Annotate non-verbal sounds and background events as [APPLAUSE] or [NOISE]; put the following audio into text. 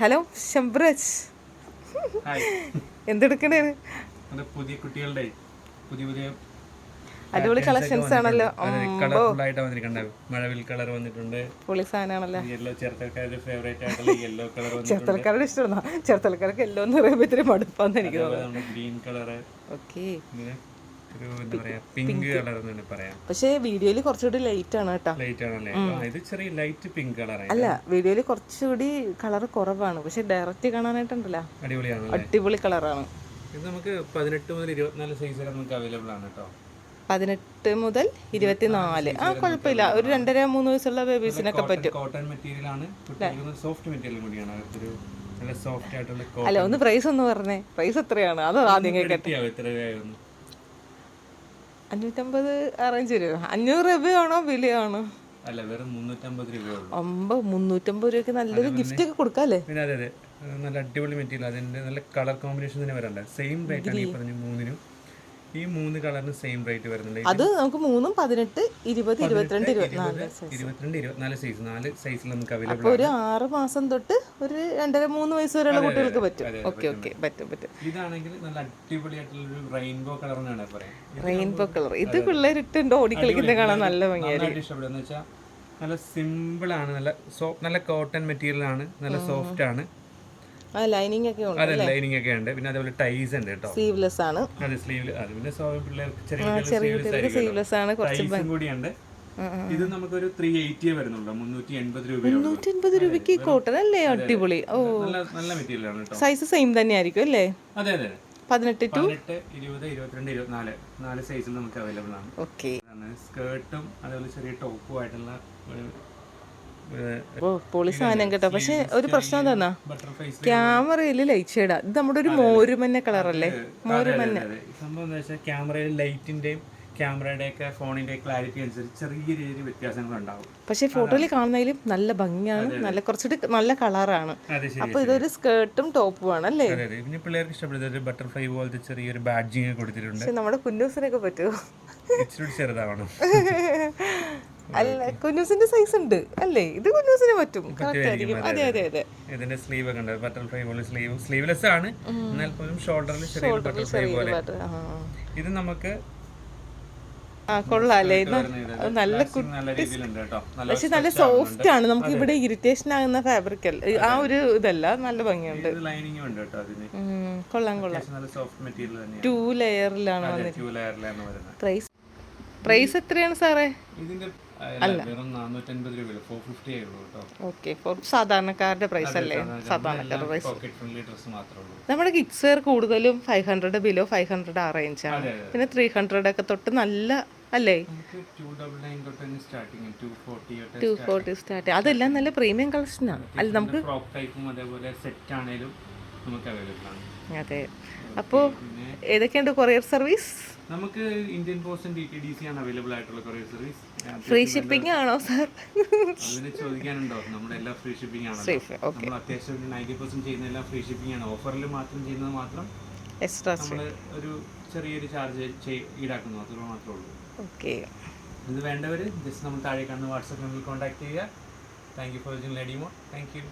Hello ശംബ്രജ് എന്തെടുക്കണേ നമ്മുടെ പുതിയ കുട്ടികളുടെ പുതിയ പുതിയ അടിപൊളി കളക്ഷൻസ് ആണല്ലോ. മഴവിൽ കളർ വന്നിട്ടുണ്ട്. പൊളി സാധനമാണല്ലോ? യെല്ലോ ചെറുത്തക്കാരുടെ ഫേവറേറ്റ് ആയിട്ടുള്ള യെല്ലോ കളർ ഇഷ്ടമാണോ? എല്ലോ എന്ന് പറയുമ്പോൾ ഇത്തിരി മടുപ്പാന്ന് എനിക്ക് തോന്നുന്നു. ഗ്രീൻ കളർ ഓക്കെ ഒരു പിങ്ക് കളർ പറയാം. പക്ഷേ വീഡിയോയിൽ കുറച്ചുകൂടി ലൈറ്റ് ആണ് കേട്ടോ. ലൈറ്റ് ആണല്ലേ ഇത് ചെറിയ ലൈറ്റ് പിങ്ക് കളറാണ് അല്ല വീഡിയോയിൽ കുറച്ചുകൂടി കളർ കുറവാണ്. പക്ഷെ ഡയറക്റ്റ് കാണാനായിട്ടുണ്ടല്ലോ. അടിപൊളിയാണ് അടിപൊളി കളറാണ് ഇത് നമുക്ക് പതിനെട്ട് മുതൽ ഇരുപത്തിനാല് സൈസ് വരെ നമുക്ക് അവൈലബിൾ ആണ് കേട്ടോ. പതിനെട്ട് മുതൽ ഇരുപത്തിനാല്. ആ കുഴപ്പമില്ല. ഒരു രണ്ടര മൂന്ന് വയസ്സുള്ള ബേബീസിനൊക്കെ പറ്റും. കോട്ടൺ മെറ്റീരിയൽ ആണ്. സോഫ്റ്റ് മെറ്റീരിയൽ കൂടിയാണ്. അതൊരു നല്ല സോഫ്റ്റ് ആയിട്ടുള്ള അല്ല ഒന്ന് പ്രൈസ് ഒന്ന് പറഞ്ഞേ. പ്രൈസ് എത്രയാണ്? അത് ആദ്യം കേൾക്കട്ടെ അഞ്ഞൂറ്റമ്പത് അറേഞ്ച് വരും അഞ്ഞൂറ് രൂപയാണോ വിലയാണോ? അല്ല വെറും മുന്നൂറ്റമ്പത് രൂപയുള്ളൂ അമ്പ മുന്നൂറ്റമ്പത് രൂപയ്ക്ക് നല്ലൊരു ഗിഫ്റ്റ് ഒക്കെ കൊടുക്കാല്ലേ പിന്നെ അതെ അതെ. നല്ല അടിപൊളി മെറ്റീരിയൽ അതിന്റെ നല്ല കളർ കോമ്പിനേഷൻ തന്നെ വരണ്ട? സെയിം റേറ്റ് ആണ് ഈ പറഞ്ഞ മൂന്നിനും. ഈ മൂന്ന് കളറിന് സെയിം റേറ്റ് വരുന്നുണ്ട്. അത് നമുക്ക് മൂന്നും പതിനെട്ട് ഇരുപത് ഇരുപത്തിരണ്ട് ഇരുപത്തിനാല് ഇരുപത്തിരണ്ട് ഇരുപത്തിനാല് സൈസ് നാല് സൈസിൽ നമുക്ക് അവൈലബിൾ ഒരു ആറ് മാസം തൊട്ട് ഒരു രണ്ടര മൂന്ന് വയസ്സ് വരെയുള്ള കുട്ടികൾക്ക് പറ്റും. ഓക്കെ ഓക്കെ പറ്റും. പറ്റും ഇതാണെങ്കിൽ നല്ല അടിപൊളിയായിട്ടുള്ള ഒരു റെയിൻബോ കളർ എന്നാണ് പറയാം. റെയിൻബോ കളർ ഇത് പിള്ളേരിട്ടുണ്ട് ഓടിക്കളിക്കുന്ന കാണാൻ നല്ല ഭംഗി നന്നായിട്ട് ഇഷ്ടപ്പെടുന്ന വെച്ചാൽ നല്ല സിമ്പിൾ ആണ് നല്ല സോ നല്ല കോട്ടൺ മെറ്റീരിയൽ ആണ് നല്ല സോഫ്റ്റ് ആണ്. ലൈനിങ് ഒക്കെ ഉണ്ട് അതെ ലൈനിങ് ഒക്കെ ഉണ്ട്. പിന്നെ അതേപോലെ ടൈസ് ഉണ്ട് കേട്ടോ. സ്ലീവ്ലെസ് ആണ്. അതെ സ്ലീവ് അത് പിന്നെ സോ പിള്ളേർക്ക് ചെറിയ ചെറിയ കുട്ടികൾക്ക് സ്ലീവ്ലെസ് ആണ് കുറച്ച് കൂടിയുണ്ട്. ഇത് നമുക്കൊരു ത്രീ എയ്റ്റിയേ വരുന്നുള്ളൂ. മുന്നൂറ്റി എൺപത് രൂപ മുന്നൂറ്റി എൺപത് രൂപയ്ക്ക് കോട്ടൺ അല്ലേ? അടിപൊളി. ഓ. നല്ല മെറ്റീരിയൽ ആണ് കേട്ടോ. സൈസ് സെയിം തന്നെ ആയിരിക്കും അല്ലേ? അതെ അതെ. പതിനെട്ട് ടു? ഇരുപത് ഇരുപത്തിരണ്ട് ഇരുപത്തിനാല്. നാല് സൈസിൽ നമുക്ക് അവൈലബിൾ ആണ്. ഓക്കെ സ്കേർട്ടും അതേപോലെ ചെറിയ ടോപ്പും ആയിട്ടുള്ള പൊളി സാധനം കേട്ടോ. പക്ഷെ ഒരു പ്രശ്നം എന്താ ബട്ടർഫ്ലൈസ് ക്യാമറയിൽ ലൈറ്റ് ഷെയ്ഡാ ഇത് നമ്മുടെ ഒരു മോരുമഞ്ഞ കളറല്ലേ സംഭവം എന്താ വെച്ചാൽ ക്യാമറയിൽ ലൈറ്റിന്റെയും ക്യാമറയുടെ ഒക്കെ ഫോണിന്റെ ക്ലാരിറ്റി അനുസരിച്ച് ചെറിയ രീതിയിൽ വ്യത്യാസങ്ങൾ ഉണ്ടാവും. പക്ഷെ ഫോട്ടോയിൽ കാണുന്നതിലും നല്ല ഭംഗിയാണ് നല്ല കുറച്ചുകൂടി നല്ല കളറാണ് അപ്പൊ ഇതൊരു സ്കേർട്ടും ടോപ്പും ആണ് അല്ലേ പിന്നെ പിള്ളേർക്ക് ഇഷ്ടപ്പെടുന്നത് ഒരു ബട്ടർഫ്ലൈ പോലത്തെ ചെറിയൊരു ബാഡ്ജിങ് കൊടുത്തിട്ടുണ്ട്. നമ്മുടെ കുന്നൂസിനൊക്കെ പറ്റുമോ? ചെറുതാവണം. [LAUGHS] അല്ല കുന്നൂസിന്റെ സൈസ് ഉണ്ട്. അല്ലേ? ഇത് കുന്നൂസിന് പറ്റും. അതെ അതെ അതെ. ഇതിന്റെ സ്ലീവ് ഒക്കെ ബട്ടർഫ്ലൈ പോലെ സ്ലീവ് സ്ലീവ്ലെസ് ആണ്. എന്നാൽ പോലും ഷോൾഡറിൽ ചെറിയ ബട്ടർഫ്ലൈ പോലെ. ഇത് നമുക്ക് ആ കൊള്ളാല്ലേ? നല്ല പക്ഷെ നല്ല സോഫ്റ്റ് ആണ്. നമുക്ക് ഇവിടെ ഇറിറ്റേഷൻ ആകുന്ന ഫാബ്രിക് അല്ല. ആ ഒരു ഇതല്ല. നല്ല ഭംഗിയുണ്ട്. കൊള്ളാം കൊള്ളാം. ടു ലെയറിലാണ് പ്രൈസ് പ്രൈസ് എത്രയാണ് സാറേ? ഇതിന്റെ ഓക്കെ സാധാരണക്കാരുടെ പ്രൈസ് അല്ലേ? സാധാരണക്കാരുടെ പ്രൈസ് നമ്മുടെ കിഡ്സ് വെയർ കൂടുതലും five hundred below five hundred ആ റേഞ്ച് ആണ്. പിന്നെ ത്രീ ഹൺഡ്രഡ് ഒക്കെ തൊട്ട് നല്ല അല്ലേ? Two forty starting two forty start അതെല്ലാം നല്ല പ്രീമിയം കളക്ഷനാണ് അല്ല നമുക്ക് നമുക്ക് അവൈലബിൾ ആണ് അതെ. അപ്പോൾ ഏതൊക്കെയുണ്ട് കൊറിയർ സർവീസ്? നമുക്ക് Indian post D T D C ആണ് അവൈലബിൾ ആയിട്ടുള്ള കൊറിയർ സർവീസ്. ഫ്രീ ഷിപ്പിംഗ് ആണോ സാർ? അതിന് ചോദിക്കാനുണ്ടോ? നമ്മുടെ എല്ലാം ഫ്രീ ഷിപ്പിംഗ് ആണ് നമ്മൾ അത്യാവശ്യം നയന്റി പെർസെന്റ് ചെയ്യുന്ന എല്ലാം ഫ്രീ ഷിപ്പിംഗ് ആണ്. ഓഫറിൽ മാത്രം ചെയ്യുന്നത് മാത്രം എക്സ്ട്രാ നമ്മൾ ഒരു ചെറിയൊരു ചാർജ് ഈടാക്കുന്നു. അത്ര മാത്രമേ ഉള്ളൂ. ഓക്കെ. ഇത് വേണ്ടവർ ജസ്റ്റ് നമ്മൾ താഴെ കാണുന്ന വാട്സാപ്പ് നമ്പറിൽ കോൺടാക്ട് ചെയ്യുക. താങ്ക് യു ഫോർ വാച്ചിങ് ലെഡിമോ താങ്ക് യു